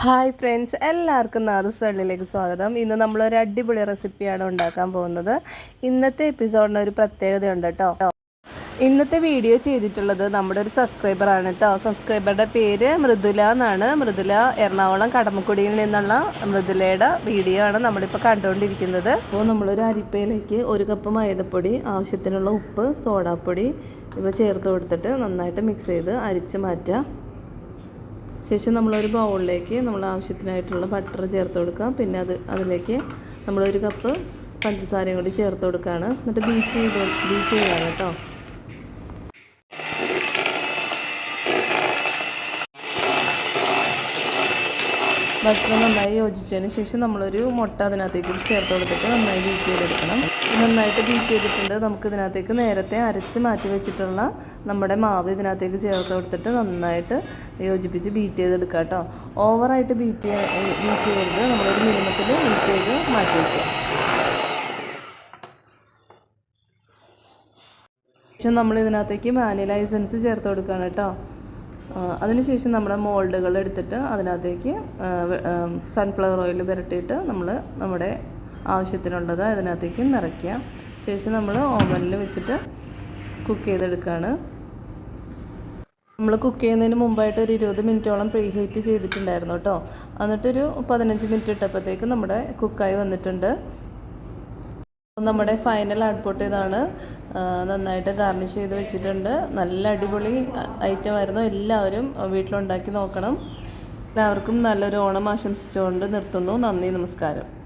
Hi friends എല്ലാവർക്കും നാദസ് വെള്ളിയിലേക്ക് സ്വാഗതം. ഇന്ന് നമ്മളൊരു അടിപൊളി റെസിപ്പിയാണ് ഉണ്ടാക്കാൻ പോകുന്നത്. ഇന്നത്തെ എപ്പിസോഡിന് ഒരു പ്രത്യേകതയുണ്ട് കേട്ടോ ഇന്നത്തെ വീഡിയോ ചെയ്തിട്ടുള്ളത് നമ്മുടെ ഒരു സബ്സ്ക്രൈബറാണ് കേട്ടോ സബ്സ്ക്രൈബറുടെ പേര് മൃദുല എന്നാണ്. മൃദുല എറണാകുളം കടമക്കുടിയിൽ നിന്നുള്ള മൃദുലയുടെ വീഡിയോ ആണ് നമ്മളിപ്പോൾ കണ്ടുകൊണ്ടിരിക്കുന്നത്. അപ്പോൾ നമ്മളൊരു അരിപ്പയിലേക്ക് ഒരു കപ്പ് മൈദപ്പൊടി ആവശ്യത്തിനുള്ള ഉപ്പ് സോഡാപ്പൊടി ഇവ ചേർത്ത് കൊടുത്തിട്ട് നന്നായിട്ട് മിക്സ് ചെയ്ത് അരിച്ച് മാറ്റുക ശേഷം നമ്മളൊരു ബൗളിലേക്ക് നമ്മൾ ആവശ്യത്തിനായിട്ടുള്ള ബട്ടർ ചേർത്ത് കൊടുക്കാം. പിന്നെ അത് അതിലേക്ക് നമ്മളൊരു കപ്പ് പഞ്ചസാരയും കൂടി ചേർത്ത് കൊടുക്കുകയാണ് എന്നിട്ട് ബീറ്റ് ചെയ്ത് ബീറ്റ് ചെയ്യാണ് കേട്ടോ. ബട്ടർ നന്നായി യോജിച്ചതിന് ശേഷം നമ്മളൊരു മുട്ട അതിനകത്തേക്ക് ചേർത്ത് കൊടുത്തിട്ട് നന്നായി ബീറ്റ് ചെയ്തെടുക്കണം. നന്നായിട്ട് ബീറ്റ് ചെയ്തിട്ടുണ്ട്. നമുക്ക് ഇതിനകത്തേക്ക് നേരത്തെ അരച്ച് മാറ്റി വെച്ചിട്ടുള്ള നമ്മുടെ മാവ് ഇതിനകത്തേക്ക് ചേർത്ത് കൊടുത്തിട്ട് നന്നായിട്ട് യോജിപ്പിച്ച് ബീറ്റ് ചെയ്തെടുക്കുക കേട്ടോ. ഓവറായിട്ട് ബീറ്റ് ബീറ്റ് ചെയ്യരുത്. നമ്മളൊരു മിനിമത്തിൽ ബീറ്റ് ചെയ്ത് മാറ്റി വയ്ക്കുക ശേഷം നമ്മൾ ഇതിനകത്തേക്ക് മാനുവൽ എസൻസ് ചേർത്ത് കൊടുക്കുകയാണ് കേട്ടോ. അതിനുശേഷം നമ്മുടെ മോൾഡുകൾ എടുത്തിട്ട് അതിനകത്തേക്ക് സൺഫ്ലവർ ഓയിൽ പുരട്ടിയിട്ട് നമ്മൾ നമ്മുടെ ആവശ്യത്തിനുള്ളത് അതിനകത്തേക്ക് നിറയ്ക്കുക. ശേഷം നമ്മൾ ഓവനിൽ വെച്ചിട്ട് കുക്ക് ചെയ്തെടുക്കുകയാണ് നമ്മൾ കുക്ക് ചെയ്യുന്നതിന് മുമ്പായിട്ട് ഒരു ഇരുപത് മിനിറ്റോളം പ്രീ ഹീറ്റ് ചെയ്തിട്ടുണ്ടായിരുന്നു കേട്ടോ. എന്നിട്ടൊരു പതിനഞ്ച് മിനിറ്റ് ഇട്ടപ്പോഴത്തേക്ക് നമ്മുടെ കുക്കായി വന്നിട്ടുണ്ട്. നമ്മുടെ ഫൈനൽ ഔട്ട്പുട്ട് ഇതാണ്. നന്നായിട്ട് ഗാർണിഷ് ചെയ്ത് വെച്ചിട്ടുണ്ട്. നല്ല അടിപൊളി ഐറ്റം ആയിരുന്നു. എല്ലാവരും വീട്ടിലുണ്ടാക്കി നോക്കണം. എല്ലാവർക്കും നല്ലൊരു ഓണം ആശംസിച്ചുകൊണ്ട് നിർത്തുന്നു. നന്ദി നമസ്കാരം.